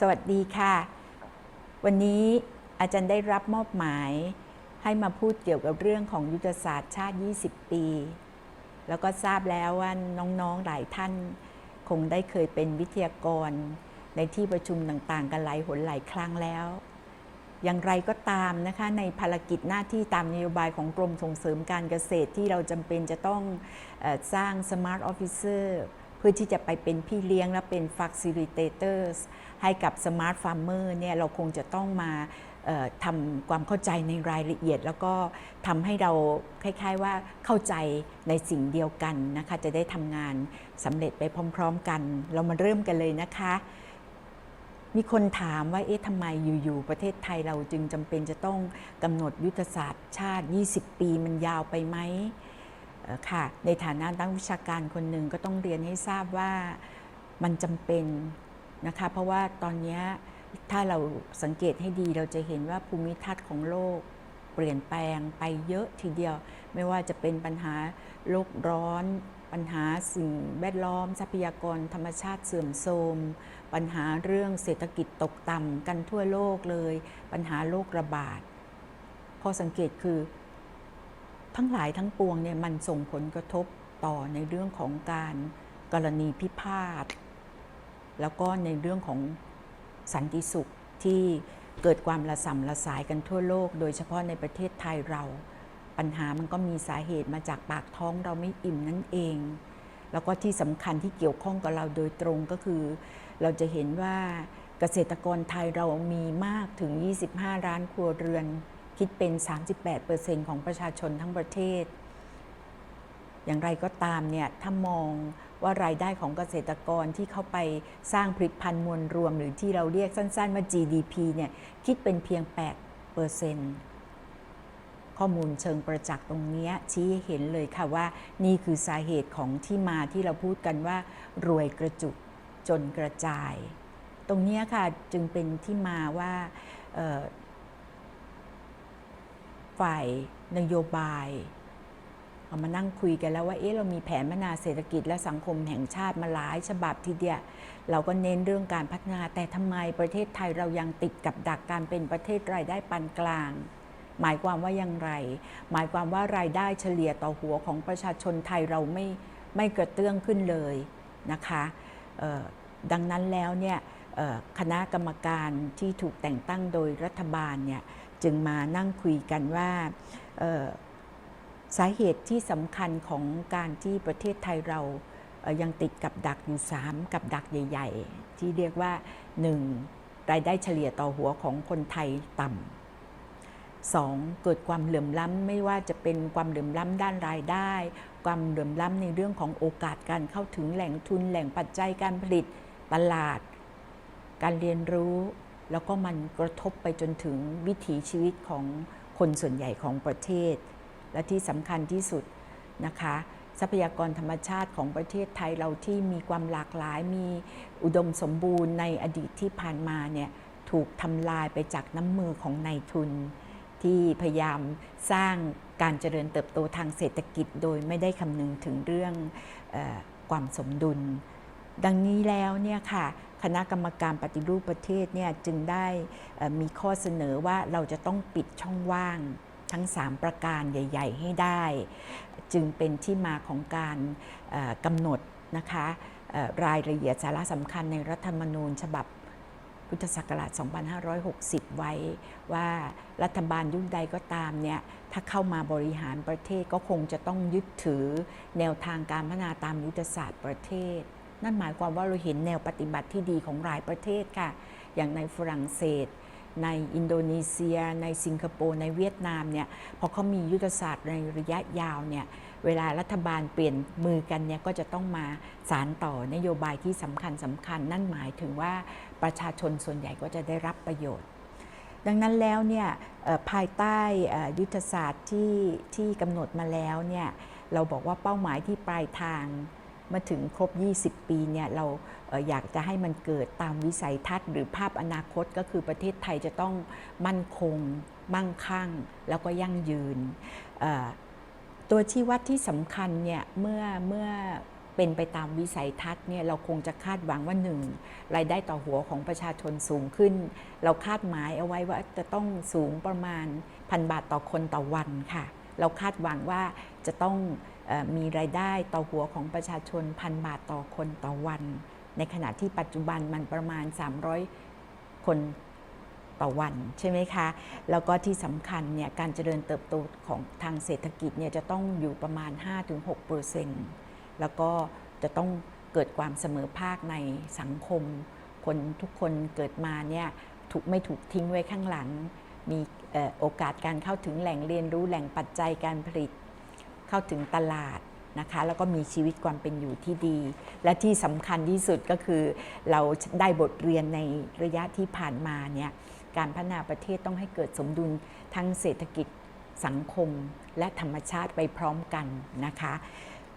สวัสดีค่ะ วันนี้อาจารย์ได้รับมอบหมาย ให้มาพูดเกี่ยวกับเรื่องของยุทธศาสตร์ชาติ 20 ปี แล้วก็ทราบแล้วว่าน้องๆหลายท่าน คงได้เคยเป็นวิทยากร ในที่ประชุมต่างๆ กันหลายหนหลายครั้งแล้ว อย่างไรก็ตามนะคะในภารกิจหน้าที่ตามนโยบายของกรมส่งเสริมการเกษตรที่เราจำเป็นจะต้องอสร้าง Smart Officer เพื่อที่จะไปเป็นพี่เลี้ยงและเป็น Facilitators ให้กับ Smart Farmer เนี่ยเราคงจะต้องมาทำความเข้าใจในรายละเอียด แล้วก็ทำให้เราคล้าย ๆว่าเข้าใจในสิ่งเดียวกันนะคะจะได้ทำงานสำเร็จไปพร้อม ๆ กัน เรามาเริ่มกันเลยนะคะ มีคนถามว่าเอ๊ะทำไมอยู่ๆประเทศไทยเราจึงจำเป็นจะต้องกำหนดยุทธศาสตร์ชาติ 20 ปีมันยาวไปไหม ค่ะในฐานะนักวิชาการคนหนึ่งก็ต้องเรียนให้ทราบว่ามันจำเป็นนะคะเพราะว่าตอนนี้ถ้าเราสังเกตให้ดีเราจะเห็นว่าภูมิทัศน์ของโลกเปลี่ยนแปลงไปเยอะทีเดียว ไม่ว่าจะเป็นปัญหาโลกร้อน ปัญหาสิ่งแวดล้อม ทรัพยากรธรรมชาติเสื่อมโทรม ปัญหาเรื่องเศรษฐกิจตกต่ำกันทั่วโลกเลย ปัญหาโรคระบาดข้อสังเกตคือ ทั้งหลายทั้งปวงเนี่ยมันส่งผลกระทบต่อในเรื่องของการกรณีพิพาท แล้วก็ในเรื่องของสันติสุขที่เกิดความระสำระสายกันทั่วโลก โดยเฉพาะในประเทศไทยเรา ปัญหามันก็มีสาเหตุมาจากปากท้องเราไม่อิ่มนั่นเอง แล้วก็ที่สำคัญที่เกี่ยวข้องกับเราโดยตรงก็คือ เราจะเห็นว่าเกษตรกรไทยเรามีมากถึง 25 ล้านครัวเรือน คิดเป็น 38%ของประชาชนทั้งประเทศ อย่างไรก็ตามเนี่ยถ้ามองว่ารายได้ของเกษตรกรที่เข้าไปสร้างผลิตภัณฑ์มวลรวม หรือที่เราเรียกสั้น ๆ ว่า GDP เนี่ยคิดเป็นเพียง 8%ข้อมูลเชิงประจักษ์ตรงนี้ชี้เห็นเลยค่ะว่านี่คือสาเหตุของที่มาที่เราพูดกันว่า รวยกระจุกจนกระจาย ตรงนี้ค่ะจึงเป็นที่มาว่า ฝ่ายนโยบายเอามานั่งคุยกันแล้วว่าเอ๊ะเรามีแผนพัฒนาเศรษฐกิจและสังคมแห่งชาติมาหลายฉบับทีเดียวเราก็เน้นเรื่องการพัฒนาแต่ทำไมประเทศไทยเรายังติดกับดักการเป็นประเทศรายได้ปานกลาง หมายความว่าอย่างไร หมายความว่ารายได้เฉลี่ยต่อหัวของประชาชนไทยเราไม่ไม่กระเตื้องขึ้นเลยนะคะดังนั้นแล้วเนี่ยคณะกรรมการที่ถูกแต่งตั้งโดยรัฐบาลเนี่ย จึงมานั่งคุยกันว่าสาเหตุที่สำคัญของการที่ประเทศไทยเรายังติดกับดักอยู่ 3 กับดักใหญ่ ๆ ที่เรียกว่า 1. รายได้เฉลี่ยต่อหัวของคนไทยต่ำ 2. เกิดความเหลื่อมล้ำไม่ว่าจะเป็นความเหลื่อมล้ำด้านรายได้ ความเหลื่อมล้ำในเรื่องของโอกาสการเข้าถึงแหล่งทุนแหล่งปัจจัยการผลิตตลาด การเรียนรู้ แล้วก็มันกระทบไปจนถึงวิถีชีวิตของคนส่วนใหญ่ของประเทศ และที่สำคัญที่สุดนะคะ ทรัพยากรธรรมชาติของประเทศไทยเราที่มีความหลากหลายมีอุดมสมบูรณ์ในอดีตที่ผ่านมาเนี่ยถูกทำลายไปจากน้ำมือของนายทุน ที่พยายามสร้างการเจริญเติบโตทางเศรษฐกิจ โดยไม่ได้คำนึงถึงเรื่องออความสมดุล ดังนี้แล้วเนี่ยค่ะคณะกรรมการปฏิรูปประเทศเนี่ยจึงได้มีข้อเสนอว่าเราจะต้องปิดช่องว่างทั้ง 3 ประการใหญ่ ๆ ให้ได้ จึงเป็นที่มาของการกำหนดนะคะรายละเอียดสาระสำคัญในรัฐธรรมนูญฉบับพุทธศักราช 2560 ไว้ว่ารัฐบาลยุคใดก็ตามเนี่ยถ้าเข้ามาบริหารประเทศก็คงจะต้องยึดถือแนวทางการพัฒนาตามยุทธศาสตร์ประเทศ นั่นหมายความว่าเราเห็นแนวปฏิบัติที่ดีของหลายประเทศค่ะ อย่างในฝรั่งเศส ในอินโดนีเซีย ในสิงคโปร์ในเวียดนามเนี่ยพอเขามียุทธศาสตร์ในระยะยาวเนี่ยเวลารัฐบาลเปลี่ยนมือกันเนี่ยก็จะต้องมาสารต่อนโยบายที่สำคัญสำคัญ นั่นหมายถึงว่าประชาชนส่วนใหญ่ก็จะได้รับประโยชน์ดังนั้นแล้วเนี่ยภายใต้ยุทธศาสตร์ที่ที่กำหนดมาแล้วเนี่ยเราบอกว่าเป้าหมายที่ปลายทาง มื่อถึงครบ 20 ปีเนี่ยเราอยากจะให้มันเกิดตามวิสัยทัศน์ หรือภาพอนาคตก็คือประเทศไทยจะต้องมั่นคง มั่งคั่ง แล้วก็ยั่งยืน ตัวชี้วัดที่สำคัญเนี่ยเมื่อเมื่อเป็นไปตามวิสัยทัศน์เนี่ยเราคงจะคาดหวังว่าหนึ่งรายได้ต่อหัวของประชาชนสูงขึ้น เราคาดหมายเอาไว้ว่าจะต้องสูงประมาณพันบาทต่อคนต่อวันค่ะ เราคาดหวังว่าจะต้องออมีรายได้ต่อหัวของประชาชนพันบาทต่อคนต่อวัน ในขณะที่ปัจจุบันมันประมาณ 300 คนต่อวันใช่ไหมคะ แล้วก็ที่สำคัญเนี่ยการเจริญเติบโตของทางเศรษฐกิจเนี่ยจะต้องอยู่ประมาณ 5-6%แล้วก็จะต้องเกิดความเสมอภาคในสังคม คนทุกคนเกิดมาเนี่ยถูกไม่ถูกทิ้งไว้ข้างหลัง มีโอกาสการเข้าถึงแหล่งเรียนรู้แหล่งปัจจัยการผลิต เข้าถึงตลาดนะคะแล้วก็มีชีวิตความเป็นอยู่ที่ดี และที่สำคัญที่สุดก็คือ เราได้บทเรียนในระยะที่ผ่านมาเนี่ยการพัฒนาประเทศต้องให้เกิดสมดุลทั้งเศรษฐกิจสังคมและธรรมชาติไปพร้อมกันนะคะ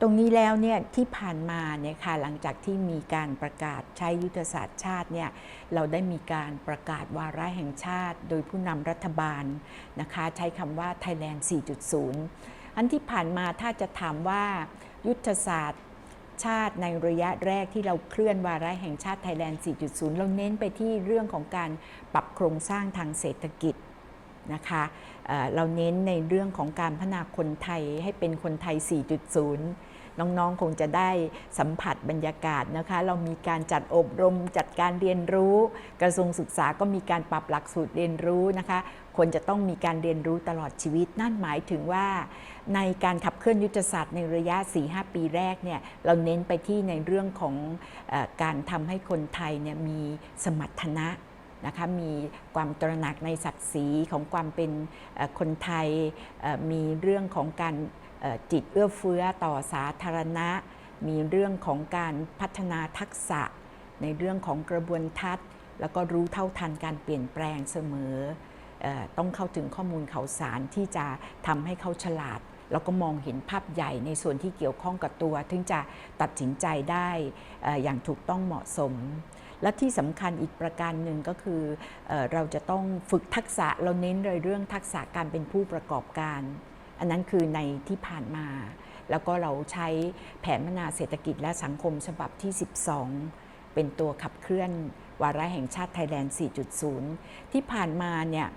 ตรงนี้แล้วเนี่ยที่ผ่านมาเนี่ยค่ะหลังจากที่มีการประกาศใช้ยุทธศาสตร์ชาติเนี่ยเราได้มีการประกาศวาระแห่งชาติ โดยผู้นำรัฐบาลนะคะใช้คำว่า Thailand 4.0 อันที่ผ่านมาถ้าจะถามว่ายุทธศาสตร์ชาติในระยะแรกที่เราเคลื่อนวาระแห่งชาติไทยแลนด์ 4.0 เราเน้นไปที่เรื่องของการปรับโครงสร้างทางเศรษฐกิจ นะคะเเราเน้นในเรื่องของการพัฒนาคนไทยให้เป็นคนไทย 4.0น้องๆ คงจะได้สัมผัสบรรยากาศนะคะ เรามีการจัดอบรมจัดการเรียนรู้ กระทรวงศึกษาก็มีการปรับหลักสูตรเรียนรู้นะคะ คนจะต้องมีการเรียนรู้ตลอดชีวิต นั่นหมายถึงว่า ในการขับเคลื่อนยุทธศาสตร์ในระยะ 4-5 ปีแรกเนี่ยเราเน้นไปที่ในเรื่องของอการทำให้คนไทยเนี่ยมีสมรรถนะ นะคะมีความตระหนักในศักดิ์ศรีของความเป็นคนไทยมีเรื่องของการจิตเอื้อเฟื้อต่อสาธารณะ มีเรื่องของการพัฒนาทักษะ ในเรื่องของกระบวนทัศน์ แล้วก็รู้เท่าทันการเปลี่ยนแปลงเสมอออต้องเข้าถึงข้อมูลข่าวสารที่จะทำให้เขาฉลาด แล้วก็มองเห็นภาพใหญ่ในส่วนที่เกี่ยวข้องกับตัว ถึงจะตัดสินใจได้อย่างถูกต้องเหมาะสม และที่สำคัญอีกประการหนึ่งก็คือเออเราจะต้องฝึกทักษะเราเน้นเลยเรื่องทักษะการเป็นผู้ประกอบการ อันนั้นคือในที่ผ่านมา แล้วก็เราใช้แผนพัฒนาเศรษฐกิจและสังคมฉบับที่ 12 เป็นตัวขับเคลื่อนวาระแห่งชาติไทยแลนด์ 4.0 ที่ผ่านมาเนี่ย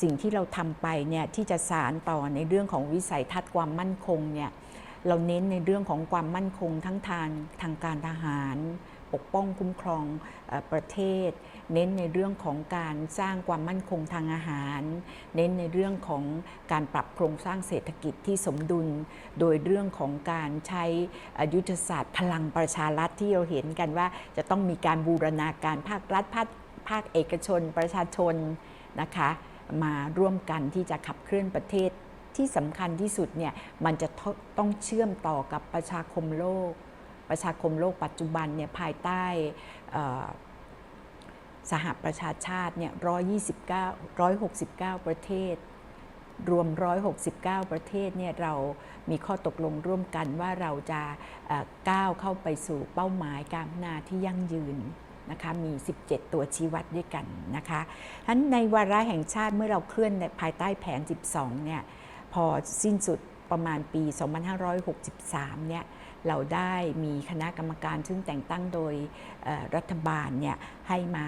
สิ่งที่เราทำไปเนี่ยที่จะสารต่อในเรื่องของวิสัยทัศน์ความมั่นคงเนี่ยเราเน้นในเรื่องของความมั่นคงทั้งทางทางการทหาร ปกป้องคุ้มครองอประเทศ เน้นในเรื่องของการสร้างความมั่นคงทางอาหาร เน้นในเรื่องของการปรับโครงสร้างเศรษฐกิจที่สมดุล โดยเรื่องของการใช้ยุทธศาสตร์พลังประชารัฐที่เราเห็นกันว่า จะต้องมีการบูรณาการภาครัฐภาคภาคเอกชน ประชาชนนะคะมาร่วมกันที่จะขับเคลื่อนประเทศที่สำคัญที่สุดเนี่ยมันจะต้องเชื่อมต่อกับประชาคมโลก ประชาคมโลกปัจจุบันเนี่ยภายใต้สหประชาชาติเนี่ย129 169 ประเทศ รวม 169 ประเทศเนี่ยเรามีข้อตกลงร่วมกันว่าเราจะก้าวเข้าไปสู่เป้าหมายการพัฒนาที่ยั่งยืนนะคะมี 17 ตัวชี้วัดด้วยกันนะคะฉะนั้นในวาระแห่งชาติเมื่อเราเคลื่อนในภายใต้แผน 12 เนี่ยพอสิ้นสุดประมาณปี 2563 เนี่ย เราได้มีคณะกรรมการซึ่งแต่งตั้งโดยรัฐบาลเนี่ยให้มา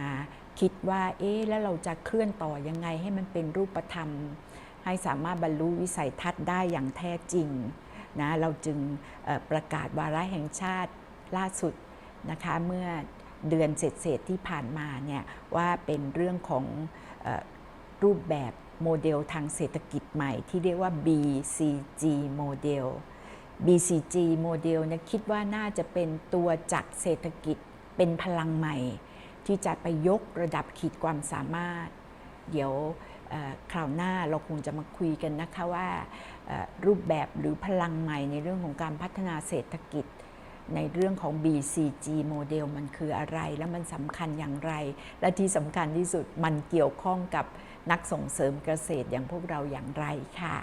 คิดว่าเอ๊ะแล้วเราจะเคลื่อนต่อยังไงให้มันเป็นรูปธรรม ให้สามารถบรรลุวิสัยทัศน์ได้อย่างแท้จริงนะเราจึงประกาศวาระแห่งชาติล่าสุดนะคะเมื่อเดือนเศษๆที่ผ่านมาเนี่ยว่าเป็นเรื่องของอรูปแบบโมเดลทางเศรษฐกิจใหม่ที่เรียกว่า BCG โมเดล BCG โมเดลเนี่ยคิดว่าน่าจะเป็นตัวจักรเศรษฐกิจเป็นพลังใหม่ ที่จะไปยกระดับขีดความสามารถ เดี๋ยวคราวหน้าเราคงจะมาคุยกันนะคะว่ารูปแบบหรือพลังใหม่ในเรื่องของการพัฒนาเศรษฐกิจ ในเรื่องของ BCG โมเดลมันคืออะไร และมันสำคัญอย่างไร และที่สำคัญที่สุดมันเกี่ยวข้องกับนักส่งเสริมเกษตรอย่างพวกเราอย่างไรค่ะ